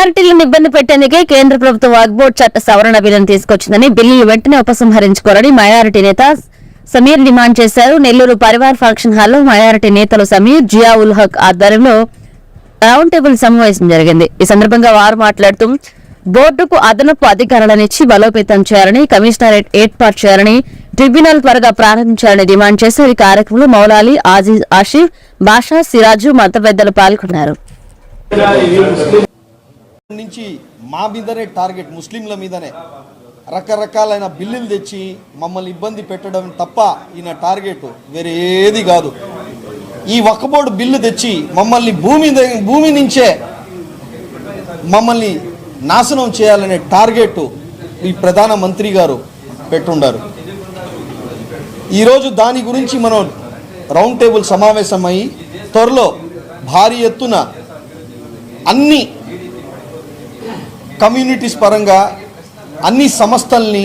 మైనారిటీలను ఇబ్బంది పెట్టేందుకే కేంద్ర ప్రభుత్వం వాగ్బోర్డ్ చట్ట సవరణ బిల్లును తీసుకొచ్చిందని బిల్లును వెంటనే ఉపసంహరించుకోవాలని మైనారిటీ నేత సమీర్ డిమాండ్ చేశారు. నెల్లూరు పరివార్ ఫంక్షన్ హాల్లో మైనారిటీ నేతలు సమీర్ జియా ఉల్ హక్ ఆధ్వర్యంలో రౌండ్ టేబుల్ సమావేశం జరిగింది. ఈ సందర్భంగా వారు మాట్లాడుతూ బోర్డుకు అదనపు అధికారాలనిచ్చి బలోపేతం చేయాలని కమిషనరేట్ ఏర్పాటు చేయాలని ట్రిబ్యునల్ త్వరగా ప్రారంభించాలని డిమాండ్ చేశారు. ఈ కార్యక్రమంలో మౌలాలి ఆజీజ్ ఆషిఫ్ బాషా సిరాజు మత పెద్దలు పాల్గొన్నారు. నుంచి మా మీదనే టార్గెట్ ముస్లింల మీదనే. రకరకాలైన బిల్లులు తెచ్చి మమ్మల్ని ఇబ్బంది పెట్టడం తప్ప ఈయన టార్గెట్ వేరే ఏది కాదు. ఈ వక్కబోర్డు బిల్లు తెచ్చి మమ్మల్ని భూమి భూమి నుంచే మమ్మల్ని నాశనం చేయాలనే టార్గెట్ ఈ ప్రధాన మంత్రి గారు పెట్టుండారు. ఈరోజు దాని గురించి మనం రౌండ్ టేబుల్ సమావేశమై త్వరలో భారీ ఎత్తున అన్ని కమ్యూనిటీస్ పరంగా అన్ని సంస్థల్ని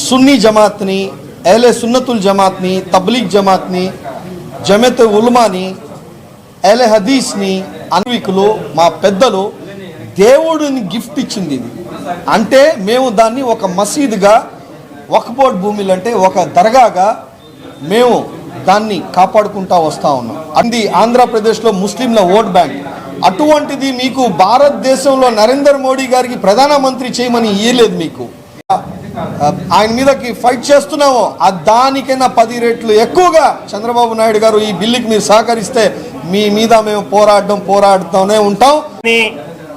సున్నీ జమాత్ని ఎహ్లే సున్నతుల్ జమాత్ని తబ్లీగ్ జమాత్ని జమెత్ ఉల్మాని ఎహ్లే హదీస్ని అన్వికులు మా పెద్దలు దేవుడిని గిఫ్ట్ ఇచ్చింది ఇది. అంటే మేము దాన్ని ఒక మసీదుగా వక్బోర్డ్ భూమిలు అంటే ఒక దర్గాగా మేము దాన్ని కాపాడుకుంటా వస్తా ఉన్నాం. అది ఆంధ్రప్రదేశ్లో ముస్లింల ఓట్ బ్యాంక్. అటువంటిది మీకు భారతదేశంలో నరేంద్ర మోడీ గారికి ప్రధానమంత్రి చేయమని ఇయ్యలేదు మీకు. ఆయన మీదకి ఫైట్ చేస్తున్నామో ఆ దానికైనా పది రెట్లు ఎక్కువగా చంద్రబాబు నాయుడు గారు ఈ బిల్లుకి మీరు సహకరిస్తే మీ మీద మేము పోరాడడం పోరాడుతూనే ఉంటాం.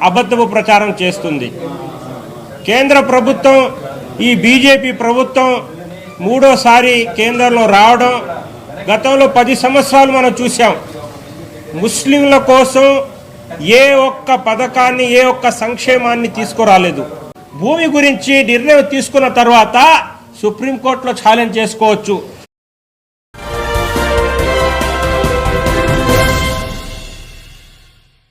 అబద్ధపు ప్రచారం చేస్తుంది. కేంద్ర ప్రభుత్వం ఈ బీజేపీ ప్రభుత్వం మూడోసారి కేంద్రంలో రావడం గతంలో పది సంవత్సరాలు మనం చూసాం ముస్లింల కోసం ఏ ఒక్క పథకాన్ని ఏ ఒక్క సంక్షేమాన్ని తీసుకురాలేదు. భూమి గురించి నిర్ణయం తీసుకున్న తర్వాత సుప్రీంకోర్టులో ఛాలెంజ్ చేసుకోవచ్చు.